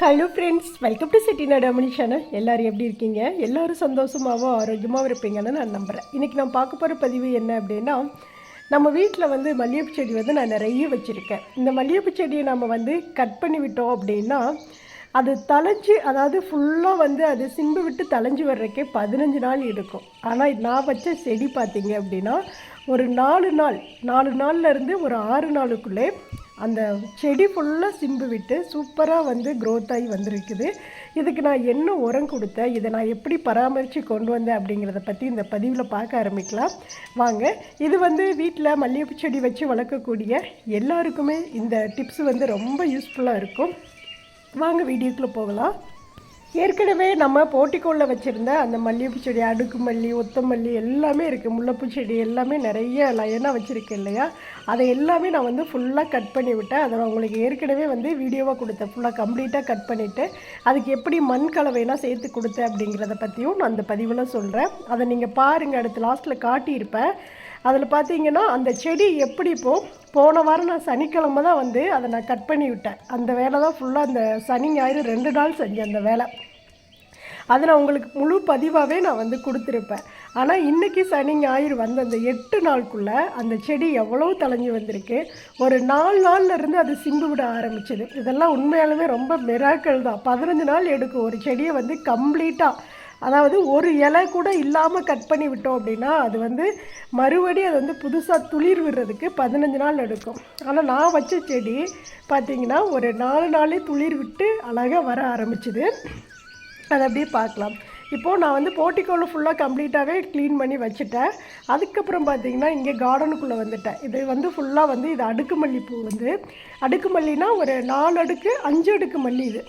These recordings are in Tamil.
Hello friends welcome to Chitti Nadamani channel எல்லோரும் எப்படி இருக்கீங்க? எல்லோரும் சந்தோஷமாகவும் ஆரோக்கியமாகவும் இருப்பீங்கன்னு நான் நம்புகிறேன் இன்றைக்கி நான் பார்க்க போகிற பதிவு என்ன அப்படின்னா நம்ம வீட்டில் வந்து மல்லிகைப்பூ செடி வந்து நான் நிறைய வச்சுருக்கேன். இந்த மல்லிகைப்பூ செடியை நம்ம வந்து கட் பண்ணி விட்டோம் அப்படின்னா அது தளைஞ்சு அதாவது ஃபுல்லாக வந்து அது சிம்பு விட்டு தளைஞ்சு வர்றதுக்கே பதினஞ்சு நாள் எடுக்கும். ஆனால் நான் வச்ச செடி பார்த்தீங்க அப்படின்னா ஒரு நாலு நாள் நாலு நாள்ல இருந்து ஒரு ஆறு நாளுக்குள்ளே அந்த செடி ஃபுல்லாக சிம்பு விட்டு சூப்பராக வந்து க்ரோத் ஆகி வந்திருக்குது. இதுக்கு நான் என்ன உரம் கொடுத்தேன் இதை நான் எப்படி பராமரித்து கொண்டு வந்தேன் அப்படிங்கிறத பற்றி இந்த பதிவில் பார்க்க ஆரம்பிக்கலாம். வாங்க இது வந்து வீட்டில் மல்லிகைப்பூ செடி வச்சு வளர்க்கக்கூடிய எல்லாருக்குமே இந்த டிப்ஸ் வந்து ரொம்ப யூஸ்ஃபுல்லாக இருக்கும். வாங்க வீடியோக்குள்ளே போகலாம். ஏற்கனவே நம்ம போட்டிக்கோளில் வச்சுருந்த அந்த மல்லிகைப்பூ செடி அடுக்கு மல்லி ஒத்தமல்லி எல்லாமே இருக்குது முல்லைப்பூ செடி எல்லாமே நிறைய லைனாக வச்சுருக்கேன் இல்லையா? அதை எல்லாமே நான் வந்து ஃபுல்லாக கட் பண்ணி விட்டேன். அதை நான் உங்களுக்கு ஏற்கனவே வந்து வீடியோவாக கொடுத்தேன். ஃபுல்லாக கம்ப்ளீட்டாக கட் பண்ணிவிட்டு அதுக்கு எப்படி மண் கலவையெல்லாம் சேர்த்து கொடுத்தேன் அப்படிங்கிறத பற்றியும் நான் அந்த பதிவில் சொல்கிறேன் அதை நீங்கள் பாருங்கள் அடுத்து லாஸ்ட்டில் காட்டியிருப்பேன். அதில் பார்த்தீங்கன்னா அந்த செடி எப்படி இப்போ போன வாரம் நான் சனிக்கிழமை தான் வந்து அதை நான் கட் பண்ணி விட்டேன். அந்த வேலை தான் ஃபுல்லாக அந்த சனி ஞாயிறு ரெண்டு நாள் செஞ்சேன் அந்த வேலை. அதை நான் உங்களுக்கு முழு பதிவாகவே நான் வந்து கொடுத்துருப்பேன். ஆனால் இன்றைக்கி சனி ஞாயிறு வந்த அந்த எட்டு நாளுக்குள்ளே அந்த செடி எவ்வளோ தளைஞ்சு வந்திருக்கு. ஒரு நாலு நாள்ல இருந்து அது சிம்பு விட ஆரம்பிச்சது. இதெல்லாம் உண்மையாலுமே ரொம்ப மிராக்கள் தான். பதினஞ்சு நாள் எடுக்கும் ஒரு செடியை வந்து கம்ப்ளீட்டாக அதாவது ஒரு இலை கூட இல்லாமல் கட் பண்ணி விட்டோம் அப்படின்னா அது வந்து மறுபடி அது வந்து புதுசாக துளிர் விடுறதுக்கு பதினஞ்சு நாள் எடுக்கும். ஆனால் நான் வச்ச செடி பார்த்திங்கன்னா ஒரு நாலு நாளே துளிர் விட்டு அழகாக வர ஆரம்பிச்சுது. அதை அப்படியே பார்க்கலாம். இப்போது நான் வந்து போர்ட்டிக்கோவில் ஃபுல்லாக கம்ப்ளீட்டாகவே க்ளீன் பண்ணி வச்சுட்டேன். அதுக்கப்புறம் பார்த்தீங்கன்னா இங்கே கார்டனுக்குள்ளே வந்துட்டேன். இது வந்து ஃபுல்லாக வந்து இது அடுக்கு பூ வந்து. அடுக்கு மல்லினா ஒரு நாலு அடுக்கு அஞ்சு அடுக்கு மல்லி இது.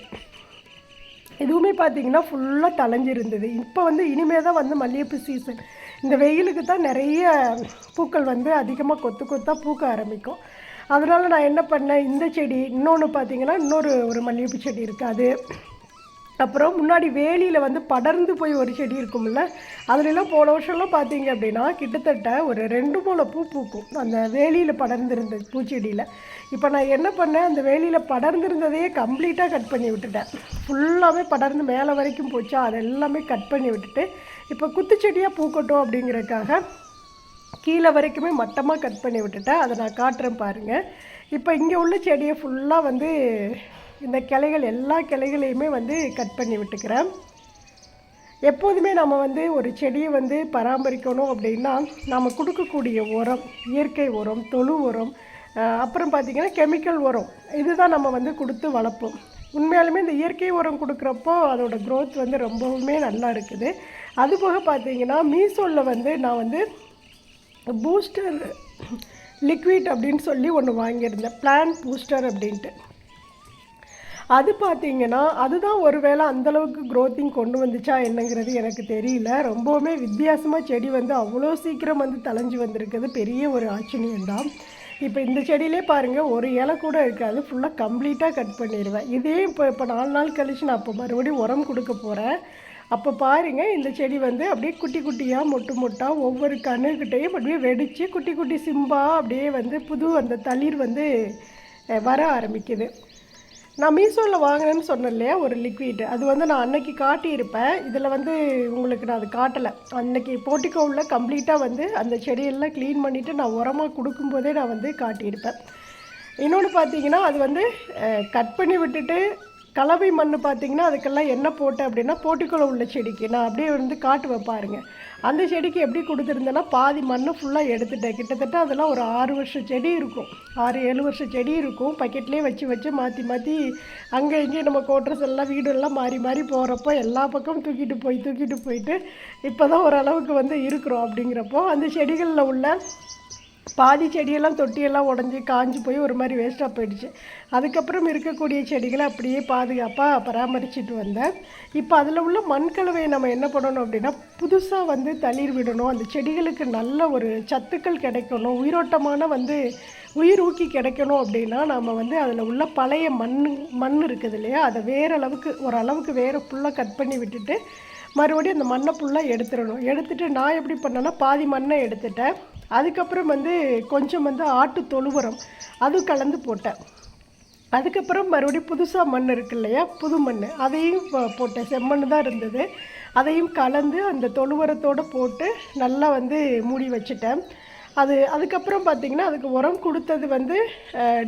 எதுவுமே பார்த்தீங்கன்னா ஃபுல்லாக தலைஞ்சிருந்தது இப்போ வந்து இனிமே தான் வந்து மல்லிகைப்பூ சீசன் இந்த வெயிலுக்கு தான் நிறைய பூக்கள் வந்து அதிகமாக கொத்து கொத்தாக பூக்க ஆரம்பிக்கும். அதனால் நான் என்ன பண்ணேன் இந்த செடி இன்னொன்று பார்த்தீங்கன்னா இன்னொரு ஒரு மல்லிகைப்பூ செடி இருக்குது அது அப்புறம் முன்னாடி வேலியில் வந்து படர்ந்து போய் ஒரு செடி இருக்கும்ல அதுலலாம் போன வருஷம்லாம் பார்த்தீங்க அப்படின்னா கிட்டத்தட்ட ஒரு ரெண்டு மூணு பூ பூக்கும். அந்த வேலியில் படர்ந்திருந்த பூச்செடியில். இப்போ நான் என்ன பண்ணேன் அந்த வேலியில் படர்ந்துருந்ததையே கம்ப்ளீட்டாக கட் பண்ணி விட்டுட்டேன். ஃபுல்லாகவே படர்ந்து மேலே வரைக்கும் போச்சா அது எல்லாமே கட் பண்ணி விட்டுட்டு இப்போ குத்துச்செடியாக பூக்கட்டும் அப்படிங்கிறதுக்காக கீழே வரைக்குமே மட்டமாக கட் பண்ணி விட்டுட்டேன். அதை நான் காட்டுறேன் பாருங்கள் இப்போ இங்கே உள்ள செடியை ஃபுல்லாக வந்து இந்த கிளைகள் எல்லா கிளைகளையுமே வந்து கட் பண்ணி விட்டுக்கிறேன். எப்போதுமே நம்ம வந்து ஒரு செடியை வந்து பராமரிக்கணும் அப்படின்னா நம்ம கொடுக்கக்கூடிய உரம் இயற்கை உரம் தொழு உரம் அப்புறம் பார்த்திங்கன்னா கெமிக்கல் உரம் இதுதான் நம்ம வந்து கொடுத்து வளர்ப்போம். உண்மையாலுமே இந்த இயற்கை உரம் கொடுக்குறப்போ அதோட க்ரோத் வந்து ரொம்பவுமே நல்லா இருக்குது. அதுபோக பார்த்தீங்கன்னா மீசோவில் வந்து நான் வந்து பூஸ்டர் லிக்விட் அப்படின்னு சொல்லி ஒன்று வாங்கியிருந்தேன். பிளான் பூஸ்டர் அப்படின்ட்டு. அது பார்த்தீங்கன்னா அதுதான் ஒருவேளை அந்தளவுக்கு க்ரோத்திங் கொண்டு வந்துச்சா என்னங்கிறது எனக்கு தெரியல. ரொம்பவுமே வித்தியாசமாக செடி வந்து அவ்வளோ சீக்கிரம் வந்து தலைஞ்சு வந்திருக்குது பெரிய ஒரு ஆச்சரியம் தான் இப்போ இந்த செடியிலே பாருங்கள் ஒரு இலை கூட இருக்காது ஃபுல்லாக கம்ப்ளீட்டாக கட் பண்ணிடுவேன் இதே இப்போ இப்போ நாலு நாள் கழிச்சு நான் அப்போ மறுபடியும் உரம் கொடுக்க போகிறேன் அப்போ பாருங்கள் இந்த செடி வந்து அப்படியே குட்டி குட்டியாக மொட்டு மொட்டாக ஒவ்வொரு கண்ணுக்கிட்டையும் அப்படியே வெடித்து குட்டி குட்டி சிம்பா அப்படியே வந்து புது அந்த தளிர் வந்து வர ஆரம்பிக்குது. நான் மீஷோவில் வாங்கினேன்னு சொன்னேன் இல்லையா ஒரு லிக்விட் அது வந்து நான் அன்னைக்கு காட்டியிருப்பேன். இதில் வந்து உங்களுக்கு நான் அது காட்டலை. அன்னைக்கு போட்டிக்கோவில் கம்ப்ளீட்டாக வந்து அந்த செடியெல்லாம் க்ளீன் பண்ணிவிட்டு நான் உரமாக கொடுக்கும்போதே நான் வந்து காட்டியிருப்பேன். இன்னொன்று பார்த்தீங்கன்னா அது வந்து கட் பண்ணி விட்டுட்டு கலவை மண் பார்த்திங்கன்னா அதுக்கெல்லாம் என்ன போட்டேன் அப்படின்னா போட்டிக்குள்ள உள்ள செடிக்கு. நான் அப்படியே வந்து காட்டுவேன் பாருங்கள் அந்த செடிக்கு எப்படி கொடுத்துருந்தேன்னா பாதி மண்ணை ஃபுல்லாக எடுத்துட்டேன். கிட்டத்தட்ட அதெல்லாம் ஒரு ஆறு வருஷம் செடி இருக்கும். ஆறு ஏழு வருஷம் செடி இருக்கும். பக்கெட்லேயே வச்சு வச்சு மாற்றி மாற்றி அங்கே இங்கேயும் நம்ம கோட்ரஸ் எல்லாம் வீடெல்லாம் மாறி மாறி போகிறப்போ எல்லா பக்கமும் தூக்கிட்டு போய் தூக்கிட்டு போயிட்டு இப்போ தான் ஓரளவுக்கு வந்து இருக்கிறோம் அப்படிங்கிறப்போ அந்த செடிகளில் உள்ள பாதி செடியெல்லாம் தொட்டியெல்லாம் உடஞ்சி காஞ்சி போய் ஒரு மாதிரி வேஸ்ட்டாக போயிடுச்சு. அதுக்கப்புறம் இருக்கக்கூடிய செடிகளை அப்படியே பாதுகாப்பாக பராமரிச்சுட்டு வந்தேன். இப்போ அதில் உள்ள மண்கலவையை நம்ம என்ன பண்ணணும் அப்படின்னா புதுசாக வந்து தளிர் விடணும். அந்த செடிகளுக்கு நல்ல ஒரு சத்துக்கள் கிடைக்கணும். உயிரோட்டமான வந்து உயிர் ஊக்கி கிடைக்கணும் அப்படின்னா நம்ம வந்து அதில் உள்ள பழைய மண் மண் இருக்குது இல்லையா? அதை வேற அளவுக்கு ஓரளவுக்கு வேறு ஃபுல்லாக கட் பண்ணி விட்டுட்டு மறுபடியும் அந்த மண்ணை ஃபுல்லாக எடுத்துடணும். எடுத்துகிட்டு நான் எப்படி பண்ணேன்னா பாதி மண்ணை எடுத்துட்டேன். அதுக்கப்புறம் வந்து கொஞ்சம் வந்து ஆட்டு தொழுவரம் அதுவும் கலந்து போட்டேன். அதுக்கப்புறம் மறுபடியும் புதுசாக மண் இருக்கு இல்லையா புது மண். அதையும் போட்டேன். செம்மண் தான் இருந்தது. அதையும் கலந்து அந்த தொழுவரத்தோடு போட்டு நல்லா வந்து மூடி வச்சுட்டேன். அது அதுக்கப்புறம் பார்த்திங்கன்னா அதுக்கு உரம் கொடுத்தது வந்து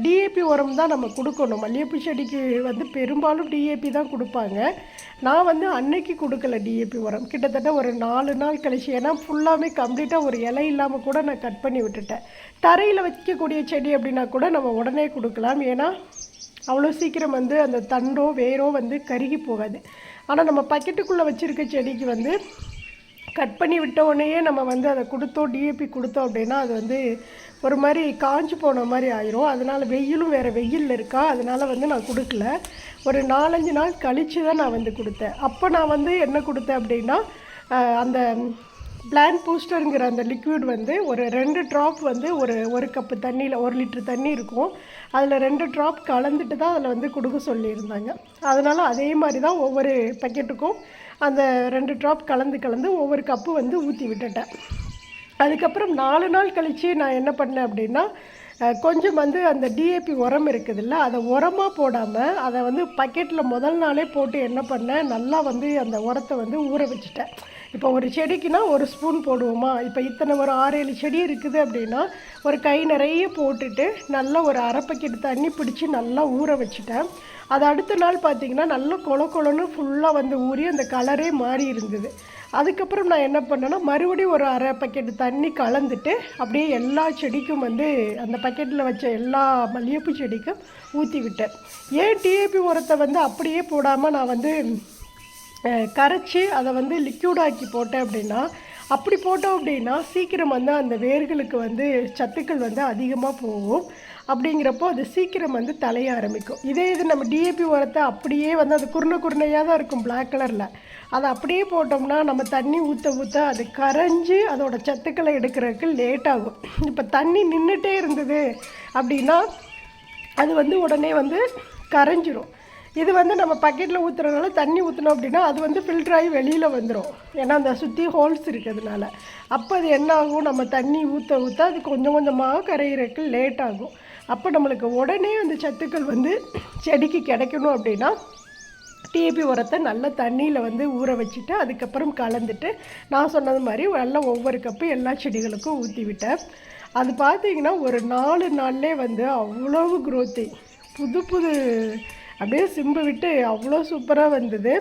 டிஏபி உரம் தான் நம்ம கொடுக்கணும். மல்லிகைப்பூ செடிக்கு வந்து பெரும்பாலும் டிஏபி தான் கொடுப்பாங்க. நான் வந்து அன்னைக்கு கொடுக்கல டிஏபி உரம். கிட்டத்தட்ட ஒரு நாலு நாள் கழிச்சு ஏன்னா ஃபுல்லாகவே கம்ப்ளீட்டாக ஒரு இலை இல்லாமல் கூட நான் கட் பண்ணி விட்டுட்டேன். தரையில் வைக்கக்கூடிய செடி அப்படின்னா கூட நம்ம உடனே கொடுக்கலாம். ஏன்னா அவ்வளோ சீக்கிரம் வந்து அந்த தண்டோ வேரோ வந்து கருகி போகாது. ஆனால் நம்ம பக்கெட்டுக்குள்ளே வச்சுருக்க செடிக்கு வந்து கட் பண்ணி விட்ட உடனேயே நம்ம வந்து அதை கொடுத்தோம் டிஏபி கொடுத்தோம் அப்படின்னா அது வந்து ஒரு மாதிரி காஞ்சி போன மாதிரி ஆயிரும். அதனால் வெயிலும் வேறு வெயிலில் இருக்கா? அதனால் வந்து நான் கொடுக்கல. ஒரு நாலஞ்சு நாள் கழித்து தான் நான் வந்து கொடுத்தேன். அப்போ நான் வந்து என்ன கொடுத்தேன் அப்படின்னா அந்த பிளான் பூஸ்டருங்கிற அந்த லிக்விட் வந்து ஒரு ரெண்டு ட்ராப் வந்து ஒரு ஒரு கப்பு தண்ணியில் ஒரு லிட்டர் தண்ணி இருக்கும். அதில் ரெண்டு ட்ராப் கலந்துட்டு தான் அதில் வந்து கொடுக்க சொல்லியிருந்தாங்க. அதனால் அதே மாதிரி தான் ஒவ்வொரு பக்கெட்டுக்கும் அந்த ரெண்டு ட்ராப் கலந்து கலந்து ஒவ்வொரு கப்பு வந்து ஊற்றி விட்டுட்டேன். அதுக்கப்புறம் நாலு நாள் கழித்து நான் என்ன பண்ணேன் அப்படின்னா கொஞ்சம் வந்து அந்த டிஏபி உரம் இருக்குதுல்ல அதை உரமாக போடாமல் அதை வந்து பக்கெட்டில் முதல் நாளே போட்டு என்ன பண்ணேன் நல்லா வந்து அந்த உரத்தை வந்து ஊற வச்சுட்டேன். இப்போ ஒரு செடிக்குன்னா ஒரு ஸ்பூன் போடுவோமா? இப்போ இத்தனை ஒரு ஆறு ஏழு செடி இருக்குது அப்படின்னா ஒரு கை நிறைய போட்டுட்டு நல்லா ஒரு அரை பக்கெட் தண்ணி பிடிச்சி நல்லா ஊற வச்சுட்டேன். அது அடுத்த நாள் பார்த்தீங்கன்னா நல்லா கொல கொலன்னு ஃபுல்லாக வந்து ஊறி அந்த கலரே மாறி இருந்தது. அதுக்கப்புறம் நான் என்ன பண்ணேன்னா மறுபடியும் ஒரு அரை பக்கெட் தண்ணி கலந்துட்டு அப்படியே எல்லா செடிக்கும் வந்து அந்த பக்கெட்டில் வச்ச எல்லா மல்லிகைப்பூ செடிக்கும் ஊற்றி விட்டேன் ஏன் டிஏபி உரத்தை வந்து அப்படியே போடாமல் நான் வந்து கரைச்சி அதை வந்து லிக்யூடாக்கி போட்டேன் அப்படின்னா அப்படி போட்டோம் அப்படின்னா சீக்கிரம் வந்து அந்த வேர்களுக்கு வந்து சத்துக்கள் வந்து அதிகமாக போகும். அப்படிங்கிறப்போ அது சீக்கிரம் வந்து தலைய ஆரம்பிக்கும். இதே இது நம்ம டிஏபி உரத்தை அப்படியே வந்து அது குருணை குருணையாக தான் இருக்கும் பிளாக் கலரில் அதை அப்படியே போட்டோம்னா நம்ம தண்ணி ஊற்ற ஊற்ற அது கரைஞ்சி அதோட சத்துக்களை எடுக்கிறதுக்கு லேட் ஆகும். இப்போ தண்ணி நின்றுட்டே இருந்தது அப்படின்னா அது வந்து உடனே வந்து கரைஞ்சிரும். இது வந்து நம்ம பக்கெட்டில் ஊற்றுறதுனால தண்ணி ஊற்றினோம் அப்படின்னா அது வந்து ஃபில்டர் ஆகி வெளியில் வந்துடும் ஏன்னா அந்த சுற்றி ஹோல்ஸ் இருக்கிறதுனால. அப்போ அது என்ன ஆகும்? நம்ம தண்ணி ஊற்ற ஊற்ற அது கொஞ்சம் கொஞ்சமாக கரையிறதுக்கு லேட் ஆகும். அப்போ நம்மளுக்கு உடனே அந்த சத்துக்கள் வந்து செடிக்கு கிடைக்கணும் அப்படின்னா டிஏபி உரத்தை நல்லா தண்ணியில் வந்து ஊற வச்சுட்டு அதுக்கப்புறம் கலந்துட்டு நான் சொன்னது மாதிரி நல்லா ஒவ்வொரு கப்பு எல்லா செடிகளுக்கும் ஊற்றி விட்டேன். அது பார்த்தீங்கன்னா ஒரு நாலு நாள்லே வந்து அவ்வளவு growth புது புது அப்படியே சிம்பு விட்டு அவ்வளோ சூப்பராக வந்தது.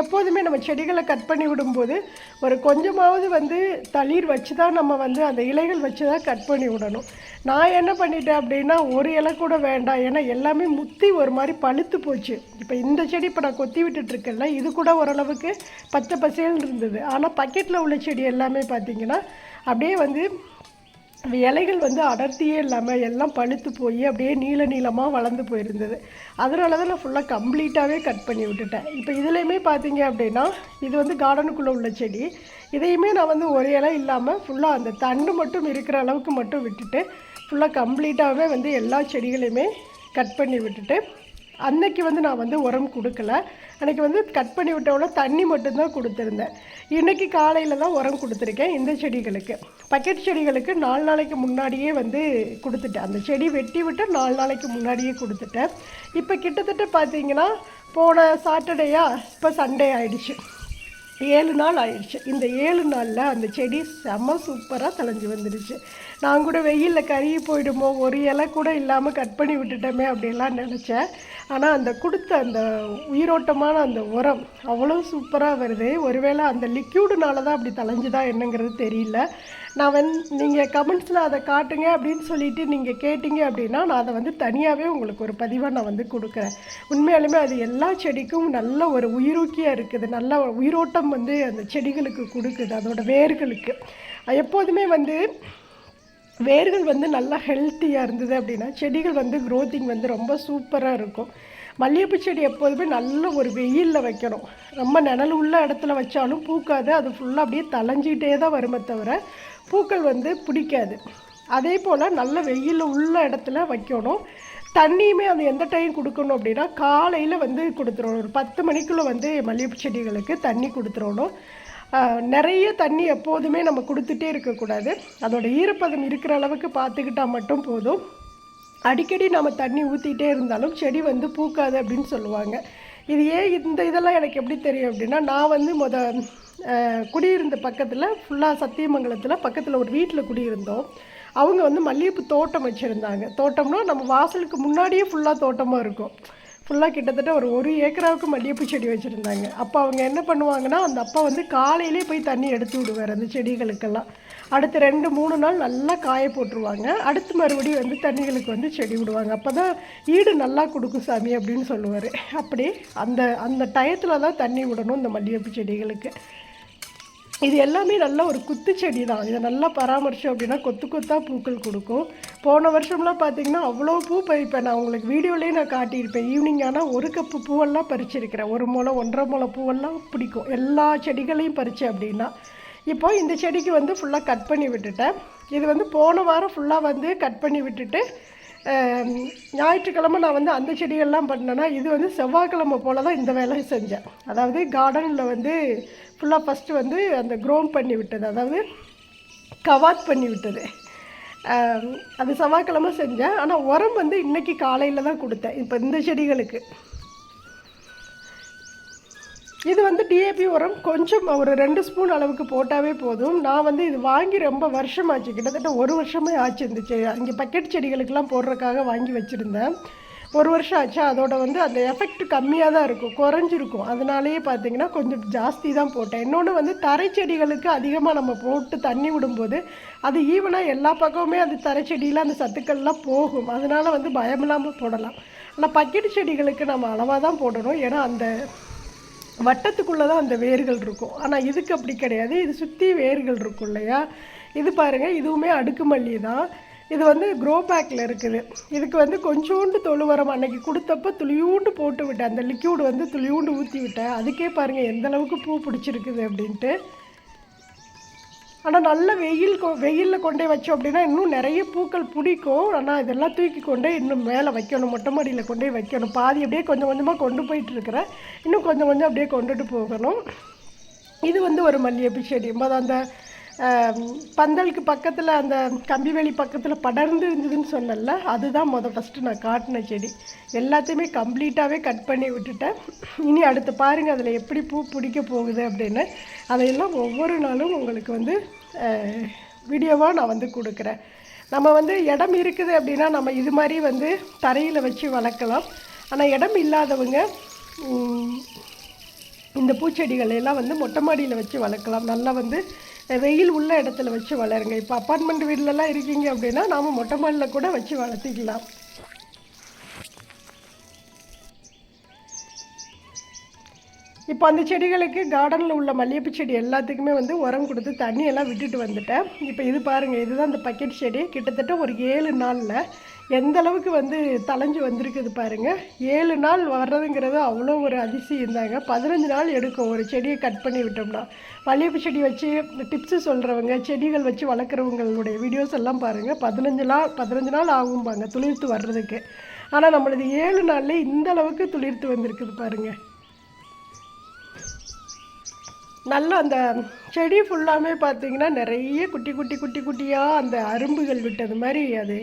எப்போதுமே நம்ம செடிகளை கட் பண்ணி விடும்போது ஒரு கொஞ்சமாவது வந்து தளிர் வச்சு தான் நம்ம வந்து அந்த இலைகள் வச்சு தான் கட் பண்ணி விடணும். நான் என்ன பண்ணிட்டேன் அப்படின்னா ஒரு இலை கூட வேண்டாம். ஏன்னா எல்லாமே முத்தி ஒரு மாதிரி பழுத்து போச்சு. இப்போ இந்த செடி இப்போ நான் கொத்தி விட்டுட்ருக்கேன்ல இது கூட ஓரளவுக்கு பச்சை பசேல்னு இருந்தது. ஆனால் பக்கெட்டில் உள்ள செடி எல்லாமே பார்த்தீங்கன்னா அப்படியே வந்து இலைகள் வந்து அடர்த்தியே இல்லாமல் எல்லாம் பழுத்து போய் அப்படியே நீள நீளமாக வளர்ந்து போயிருந்தது. அதனால தான் நான் ஃபுல்லாக கம்ப்ளீட்டாகவே கட் பண்ணி விட்டுட்டேன். இப்போ இதுலேயுமே பார்த்தீங்க அப்படின்னா இது வந்து கார்டனுக்குள்ளே உள்ள செடி. இதையுமே நான் வந்து ஒரு இலை இல்லாமல் ஃபுல்லாக அந்த தண்டு மட்டும் இருக்கிற அளவுக்கு மட்டும் விட்டுட்டு ஃபுல்லாக கம்ப்ளீட்டாகவே வந்து எல்லா செடிகளையுமே கட் பண்ணி விட்டுட்டு அன்னைக்கு வந்து நான் வந்து உரம் கொடுக்கல. எனக்கு வந்து கட் பண்ணி விட்டவொடனே தண்ணி மட்டும்தான் கொடுத்துருந்தேன். இன்றைக்கி காலையில் தான் உரம் கொடுத்துருக்கேன் இந்த செடிகளுக்கு. பக்கெட் செடிகளுக்கு நாலு நாளைக்கு முன்னாடியே வந்து கொடுத்துட்டேன். அந்த செடி வெட்டி விட்டு நாலு நாளைக்கு முன்னாடியே கொடுத்துட்டேன். இப்போ கிட்டத்தட்ட பார்த்தீங்கன்னா போன சாட்டர்டேயா இப்போ சண்டே ஆயிடுச்சு. ஏழு நாள் ஆயிடுச்சு. இந்த ஏழு நாளில் அந்த செடி செம சூப்பராக தலைஞ்சு வந்துடுச்சு. நான் கூட வெயிலில் கருகி போயிடுமோ ஒரு இலை கூட இல்லாமல் கட் பண்ணி விட்டுட்டோமே அப்படிலாம் நினச்சேன். ஆனால் அந்த கொடுத்த அந்த உயிரோட்டமான அந்த உரம் அவ்வளோ சூப்பராக வருது. ஒருவேளை அந்த லிக்யூடுனால தான் அப்படி தலைஞ்சுதா என்னங்கிறது தெரியல. நான் வந்து நீங்கள் கமெண்ட்ஸில் அதை காட்டுங்க அப்படின்னு சொல்லிட்டு நீங்கள் கேட்டிங்க அப்படின்னா நான் அதை வந்து தனியாகவே உங்களுக்கு ஒரு பதிவாக நான் வந்து கொடுக்குறேன். உண்மையாலுமே அது எல்லா செடிக்கும் நல்ல ஒரு உயிரூக்கியாக இருக்குது. நல்ல உயிரோட்டம் வந்து அந்த செடிகளுக்கு கொடுக்குது அதோட வேர்களுக்கு. எப்போதுமே வந்து வேர்கள் வந்து நல்லா ஹெல்த்தியாக இருந்தது அப்படின்னா செடிகள் வந்து க்ரோத்திங் வந்து ரொம்ப சூப்பராக இருக்கும். மல்லிகைப்பூ செடி எப்போதுமே நல்ல ஒரு வெயிலில் வைக்கணும். ரொம்ப நிழல் உள்ள இடத்துல வச்சாலும் பூக்காது. அது ஃபுல்லாக அப்படியே தளைஞ்சிக்கிட்டே தான் வருமே தவிர பூக்கள் வந்து பிடிக்காது. அதே போல் நல்ல வெயில் உள்ள இடத்துல வைக்கணும். தண்ணியுமே அது எந்த டைம் கொடுக்கணும் அப்படின்னா காலையில் வந்து கொடுத்துடணும் ஒரு பத்து மணிக்குள்ளே வந்து மல்லிகைப்பூ செடிகளுக்கு தண்ணி கொடுத்துடணும் நிறைய தண்ணி எப்போதுமே நம்ம கொடுத்துட்டே இருக்கக்கூடாது. அதோடய ஈரப்பதம் இருக்கிற அளவுக்கு பார்த்துக்கிட்டா மட்டும் போதும். அடிக்கடி நம்ம தண்ணி ஊற்றிட்டே இருந்தாலும் செடி வந்து பூக்காது அப்படின்னு சொல்லுவாங்க. இது ஏன் இந்த இதெல்லாம் எனக்கு எப்படி தெரியும் அப்படின்னா நான் வந்து முத குடியிருந்த பக்கத்தில் ஃபுல்லாக சத்தியமங்கலத்தில் பக்கத்தில் ஒரு வீட்டில் குடியிருந்தோம். அவங்க வந்து மல்லிகைப்பூ தோட்டம் வச்சுருந்தாங்க. தோட்டம்னா நம்ம வாசலுக்கு முன்னாடியே ஃபுல்லாக தோட்டமாக இருக்கும். ஃபுல்லாக கிட்டத்தட்ட ஒரு ஒரு ஏக்கராவுக்கு மல்லிகைப்பூ செடி வச்சுருந்தாங்க. அப்போ அவங்க என்ன பண்ணுவாங்கன்னா அந்த அப்பா வந்து காலையிலே போய் தண்ணி எடுத்து விடுவார் அந்த செடிகளுக்கெல்லாம். அடுத்து ரெண்டு மூணு நாள் நல்லா காய போட்டுருவாங்க. அடுத்து மறுபடியும் வந்து தண்ணிகளுக்கு வந்து செடி விடுவாங்க. அப்போ தான் ஈடு நல்லா கொடுக்கும் சாமி அப்படின்னு சொல்லுவார். அப்படி அந்த அந்த டயத்தில் தான் தண்ணி விடணும் இந்த மல்லிகைப்பூ செடிகளுக்கு. இது எல்லாமே நல்ல ஒரு குத்து செடி தான் இதை நல்லா பராமரித்தோம் அப்படின்னா கொத்து கொத்தாக பூக்கள் கொடுக்கும். போன வருஷம்லாம் பார்த்தீங்கன்னா அவ்வளோ பூ பறிப்பேன். நான் உங்களுக்கு வீடியோலேயே நான் காட்டியிருப்பேன். ஈவினிங் ஆனால் ஒரு கப்பு பூவெல்லாம் பறிச்சிருக்கிறேன். ஒரு மூளை ஒன்றரை மூளை பூவெல்லாம் பிடிக்கும். எல்லா செடிகளையும் பறித்தேன் அப்படின்னா. இப்போ இந்த செடிக்கு வந்து ஃபுல்லாக கட் பண்ணி விட்டுட்டேன். இது வந்து போன வாரம் ஃபுல்லாக வந்து கட் பண்ணி விட்டுட்டு ஞாயிற்றுக்கிழமை நான் வந்து அந்த செடிகள்லாம் பண்ணேன்னா இது வந்து செவ்வாய்க்கிழமை போல் தான் இந்த வேலையை செஞ்சேன். அதாவது கார்டனில் வந்து ஃபுல்லாக ஃபஸ்ட்டு வந்து அந்த க்ரோம் பண்ணி விட்டது. அதாவது கவாத் பண்ணி விட்டது. அது செவ்வாய்க்கிழமை செஞ்சேன். ஆனால் உரம் வந்து இன்னைக்கு காலையில் தான் கொடுத்தேன். இப்போ இந்த செடிகளுக்கு. இது வந்து டிஏபி உரம். கொஞ்சம் ஒரு ரெண்டு ஸ்பூன் அளவுக்கு போட்டாவே போதும். நான் வந்து இது வாங்கி ரொம்ப வருஷமாச்சு. கிட்டத்தட்ட ஒரு வருஷமே ஆச்சு இந்த இங்கே பக்கெட் செடிகளுக்கெல்லாம் போடுறதுக்காக வாங்கி வச்சுருந்தேன். ஒரு வருஷம் ஆச்சு. அதோட வந்து அந்த எஃபெக்ட் கம்மியாக தான் இருக்கும். குறைஞ்சிருக்கும். அதனாலேயே பார்த்தீங்கன்னா கொஞ்சம் ஜாஸ்தி தான் போட்டேன். இன்னொன்று வந்து தரை செடிகளுக்கு அதிகமாக நம்ம போட்டு தண்ணி விடும்போது அது ஈவனாக எல்லா பக்கமுமே அது தரை செடியில் அந்த சத்துக்கள்லாம் போகும். அதனால் வந்து பயமில்லாமல் போடலாம். ஆனால் பக்கெட் செடிகளுக்கு நம்ம அளவாக தான் போடணும். ஏன்னா அந்த வட்டத்துக்குள்ளே தான் அந்த வேர்கள் இருக்கும். ஆனால் இதுக்கு அப்படி கிடையாது. இது சுற்றி வேர்கள் இருக்கும் இல்லையா? இது பாருங்கள் இதுவுமே அடுக்கு மல்லி தான். இது வந்து க்ரோ பேக்கில் இருக்குது. இதுக்கு வந்து கொஞ்சோண்டு தொழுவரம் அன்னைக்கு கொடுத்தப்ப துளியூண்டு போட்டு விட்டேன். அந்த லிக்யூடு வந்து துளியூண்டு ஊற்றி விட்டேன். அதுக்கே பாருங்கள் எந்த அளவுக்கு பூ பிடிச்சிருக்குது அப்படின்ட்டு. ஆனால் நல்ல வெயில் கொ வெயிலில் கொண்டே வச்சோம் அப்படின்னா இன்னும் நிறைய பூக்கள் பிடிக்கும். ஆனால் இதெல்லாம் தூக்கி கொண்டே இன்னும் மேலே வைக்கணும் மொட்டை மாடியில் கொண்டே வைக்கணும். பாதி அப்படியே கொஞ்சம் கொஞ்சமாக கொண்டு போயிட்டுருக்கிறேன் இன்னும் கொஞ்சம் கொஞ்சம் அப்படியே கொண்டுட்டு போகணும். இது வந்து ஒரு மல்லிகைப்பூ செடி. மொதல் அந்த பந்தலுக்கு பக்கத்தில் அந்த கம்பிவேலி பக்கத்தில் படர்ந்து இருந்ததுன்னு சொன்னல அதுதான் மொதல் ஃபஸ்ட்டு நான் காட்டின செடி. எல்லாத்தையுமே கம்ப்ளீட்டாகவே கட் பண்ணி விட்டுட்டேன். இனி அடுத்து பாருங்கள் அதில் எப்படி பூ பிடிக்க போகுது அப்படின்னு. அதையெல்லாம் ஒவ்வொரு நாளும் உங்களுக்கு வந்து வீடியோவாக நான் வந்து கொடுக்குறேன். நம்ம வந்து இடம் இருக்குது அப்படின்னா நம்ம இது மாதிரி வந்து தரையில் வச்சு வளர்க்கலாம். ஆனால் இடம் இல்லாதவங்க இந்த பூச்செடிகள் எல்லாம் வந்து மொட்டை மாடியில் வச்சு வளர்க்கலாம். நல்லா வந்து வெயில் உள்ள இடத்துல வச்சு வளருங்க. இப்போ அப்பார்ட்மெண்ட் வீட்லலாம் இருக்கீங்க அப்படின்னா நாம் மொட்டை மாடியில் கூட வச்சு வளர்த்திக்கலாம். இப்போ அந்த செடிகளுக்கு கார்டனில் உள்ள மல்லிகைப்பூ செடி எல்லாத்துக்குமே வந்து உரம் கொடுத்து தண்ணியெல்லாம் விட்டுட்டு வந்துட்டேன். இப்போ இது பாருங்கள் இதுதான் அந்த பக்கெட் செடி. கிட்டத்தட்ட ஒரு ஏழு நாளில் எந்த அளவுக்கு வந்து தலைஞ்சு வந்திருக்குது பாருங்கள் ஏழு நாள் வர்றதுங்கிறது அவ்வளோ ஒரு அதிசயம் தாங்க. பதினஞ்சு நாள் எடுக்கும். ஒரு செடியை கட் பண்ணி விட்டோம்னா. மல்லிகைப்பூ செடி வச்சு டிப்ஸு சொல்கிறவங்க செடிகள் வச்சு வளர்க்குறவங்களுடைய வீடியோஸ் எல்லாம் பாருங்கள் பதினஞ்சு நாள் பதினஞ்சு நாள் ஆகும்பாங்க துளிர்த்து வர்றதுக்கு. ஆனால் நம்மளது ஏழு நாள்லேயே இந்த அளவுக்கு துளிர்த்து வந்திருக்குது பாருங்கள் நல்ல அந்த செடி ஃபுல்லாமே பார்த்தீங்கன்னா நிறைய குட்டி குட்டி குட்டி குட்டியாக அந்த அரும்புகள் விட்டது மாதிரி அது.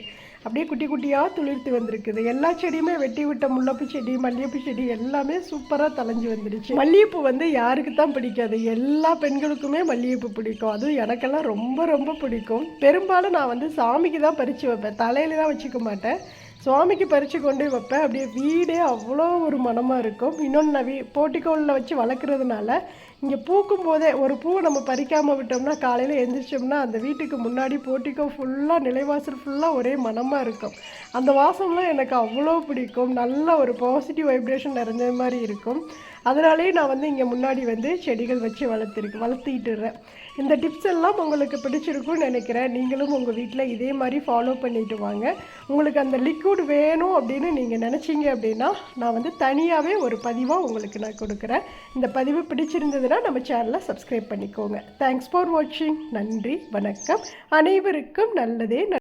அப்படியே குட்டி குட்டியாக துளிர்த்து வந்திருக்குது. எல்லா செடியுமே வெட்டி விட்ட முல்லைப்பூ செடி மல்லிகைப்பூ செடி எல்லாமே சூப்பராக தலைஞ்சு வந்துடுச்சு. மல்லிகைப்பூ வந்து யாருக்கு தான் பிடிக்காது. எல்லா பெண்களுக்குமே மல்லிகைப்பூ பிடிக்கும். அதுவும் எனக்கெல்லாம் ரொம்ப ரொம்ப பிடிக்கும். பெரும்பாலும் நான் வந்து சாமிக்கு தான் பறித்து வைப்பேன். தலையில தான் வச்சுக்க மாட்டேன். சுவாமிக்கு பறித்து கொண்டு வைப்பேன். அப்படியே வீடே அவ்வளோ ஒரு மனமாக இருக்கும். இன்னொன்று நான் வீ போட்டிக்கோளில் வச்சு வளர்க்குறதுனால இங்கே பூக்கும் போதே ஒரு பூவை நம்ம பறிக்காமல் விட்டோம்னா காலையில் எழுந்திரிச்சோம்னா அந்த வீட்டுக்கு முன்னாடி போட்டிக்கோ ஃபுல்லாக நிலைவாசல் ஃபுல்லாக ஒரே மனமாக இருக்கும். அந்த வாசம்லாம் எனக்கு அவ்வளோ பிடிக்கும். நல்ல ஒரு பாசிட்டிவ் வைப்ரேஷன் நிறைஞ்ச மாதிரி இருக்கும். அதனாலேயே நான் வந்து இங்கே முன்னாடி வந்து செடிகள் வச்சு வளர்த்துருக்கு வளர்த்திட்டுறேன் இந்த டிப்ஸ் எல்லாம் உங்களுக்கு பிடிச்சிருக்கும்னு நினைக்கிறேன். நீங்களும் உங்கள் வீட்டில் இதே மாதிரி ஃபாலோ பண்ணிட்டு வாங்க. உங்களுக்கு அந்த லிக்விட் வேணும் அப்படின்னு நீங்கள் நினச்சிங்க அப்படின்னா நான் வந்து தனியாகவே ஒரு பதிவாக உங்களுக்கு நான் கொடுக்குறேன். இந்த பதிவு பிடிச்சிருந்ததுன்னா நம்ம சேனலை சப்ஸ்கிரைப் பண்ணிக்கோங்க. தேங்க்ஸ் ஃபார் வாட்சிங் நன்றி வணக்கம். அனைவருக்கும் நல்லதே ந-